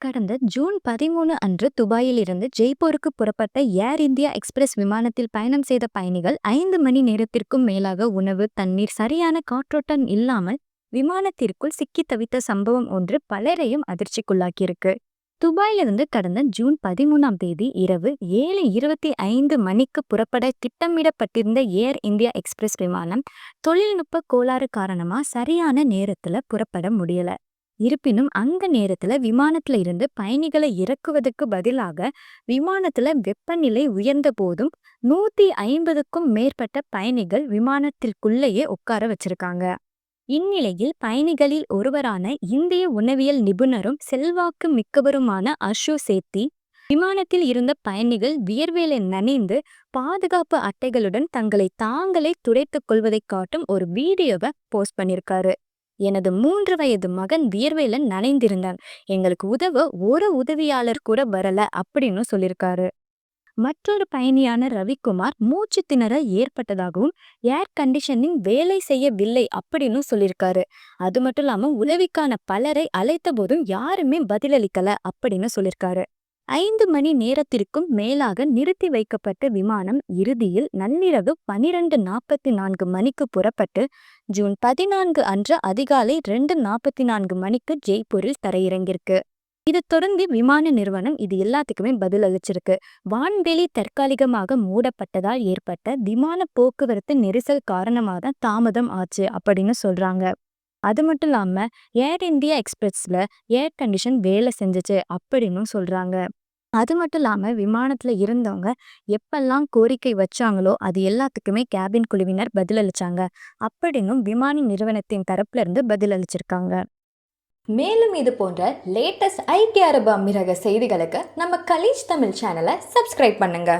கடந்த ஜூன் பதிமூணு அன்று துபாயில் இருந்து ஜெய்ப்பூருக்கு புறப்பட்ட ஏர் இந்தியா எக்ஸ்பிரஸ் விமானத்தில் பயணம் செய்த பயணிகள் ஐந்து மணி நேரத்திற்கும் மேலாக உணவு தண்ணீர் சரியான காற்றோட்டம் இல்லாமல் விமானத்திற்குள் சிக்கி தவித்த சம்பவம் ஒன்று பலரையும் அதிர்ச்சிக்குள்ளாக்கியிருக்கு. துபாயிலிருந்து கடந்த ஜூன் பதிமூணாம் தேதி இரவு ஏழு இருபத்தி ஐந்து மணிக்கு புறப்பட திட்டமிடப்பட்டிருந்த ஏர் இந்தியா எக்ஸ்பிரஸ் விமானம் தொழில்நுட்ப கோளாறு காரணமா சரியான நேரத்துல புறப்பட முடியல. இருப்பினும் அந்த நேரத்துல விமானத்துல இருந்து பயணிகளை இறக்குவதற்கு பதிலாக விமானத்துல வெப்பநிலை உயர்ந்த போதும் நூத்தி ஐம்பதுக்கும் மேற்பட்ட பயணிகள் விமானத்திற்குள்ளேயே உட்கார வச்சிருக்காங்க. இந்நிலையில் பயணிகளில் ஒருவரான இந்திய உணவியல் நிபுணரும் செல்வாக்கு மிக்கவருமான அஷோ சேத்தி விமானத்தில் இருந்த பயணிகள் வியர்வேலை நனைந்து பாதுகாப்பு அட்டைகளுடன் தங்களை தாங்களே துடைத்துக் கொள்வதை காட்டும் ஒரு வீடியோவை போஸ்ட் பண்ணியிருக்காரு எனது மூன்று வயது மகன் வியர்வையில நனைந்திருந்தான். எங்களுக்கு உதவ ஒரு உதவியாளர் கூட வரல அப்படின்னு சொல்லியிருக்காரு மற்றொரு பயணியான ரவிக்குமார் மூச்சு திணற ஏற்பட்டதாகவும் ஏர் கண்டிஷனிங் வேலை செய்யவில்லை அப்படின்னு சொல்லியிருக்காரு அது மட்டும் இல்லாம உதவிக்கான பலரை அழைத்த போதும் யாருமே பதிலளிக்கல அப்படின்னு சொல்லியிருக்காரு ஐந்து மணி நேரத்திற்கும் மேலாக நிறுத்தி வைக்கப்பட்ட விமானம் இறுதியில் நள்ளிரவு பனிரெண்டு நாற்பத்தி நான்கு மணிக்கு புறப்பட்டு ஜூன் பதினான்கு அன்று அதிகாலை ரெண்டு நாற்பத்தி நான்கு மணிக்கு ஜெய்ப்பூரில் தரையிறங்கியிருக்கு. இது தொடர்ந்து விமான நிறுவனம் இது எல்லாத்துக்குமே பதில் அளிச்சிருக்கு. வான்வெளி தற்காலிகமாக மூடப்பட்டதால் ஏற்பட்ட விமான போக்குவரத்து நெரிசல் காரணமாக தான் தாமதம் ஆச்சு அப்படின்னு சொல்றாங்க. அது மட்டும் இல்லாம ஏர் இந்தியா எக்ஸ்பிரஸ்ல ஏர் கண்டிஷன் வேலை செஞ்சுச்சு அப்படின்னு சொல்றாங்க. அது மட்டும் இல்லாமல் விமானத்தில் இருந்தவங்க எப்பெல்லாம் கோரிக்கை வச்சாங்களோ அது எல்லாத்துக்குமே கேபின் குழுவினர் பதிலளிச்சாங்க. அப்படின்னும் விமான நிறுவனத்தின் தரப்புலேருந்து பதிலளிச்சிருக்காங்க. மேலும் இது போன்ற லேட்டஸ்ட் ஐக்கிய அரபு அமீரக செய்திகளுக்கு நம்ம கலீஜ் தமிழ் சேனலை சப்ஸ்கிரைப் பண்ணுங்க.